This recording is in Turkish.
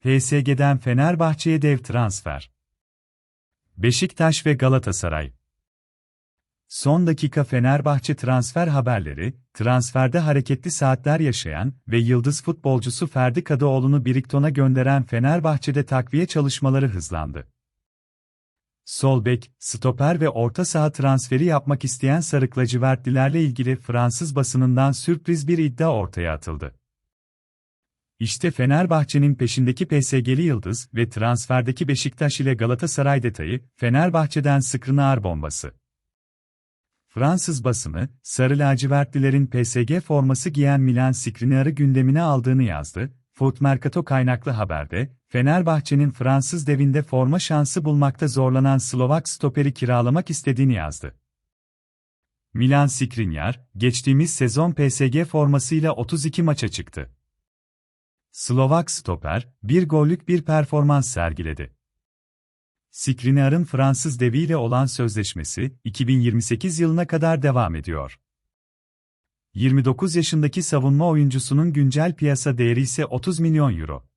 PSG'den Fenerbahçe'ye dev transfer. Beşiktaş ve Galatasaray. Son dakika Fenerbahçe transfer haberleri, transferde hareketli saatler yaşayan ve yıldız futbolcusu Ferdi Kadıoğlu'nu Birikton'a gönderen Fenerbahçe'de takviye çalışmaları hızlandı. Sol bek, stoper ve orta saha transferi yapmak isteyen Sarık lacivertlilerle ilgili Fransız basınından sürpriz bir iddia ortaya atıldı. İşte Fenerbahçe'nin peşindeki PSG'li Yıldız ve transferdeki Beşiktaş ile Galatasaray detayı, Fenerbahçe'den Skriniar bombası. Fransız basını, Sarı lacivertlilerin PSG forması giyen Milan Skriniar'ı gündemine aldığını yazdı. Foot Mercato kaynaklı haberde, Fenerbahçe'nin Fransız devinde forma şansı bulmakta zorlanan Slovak stoperi kiralamak istediğini yazdı. Milan Skriniar, geçtiğimiz sezon PSG formasıyla 32 maça çıktı. Slovak stoper, bir gollük bir performans sergiledi. Skriniar'ın Fransız deviyle olan sözleşmesi, 2028 yılına kadar devam ediyor. 29 yaşındaki savunma oyuncusunun güncel piyasa değeri ise 30 milyon euro.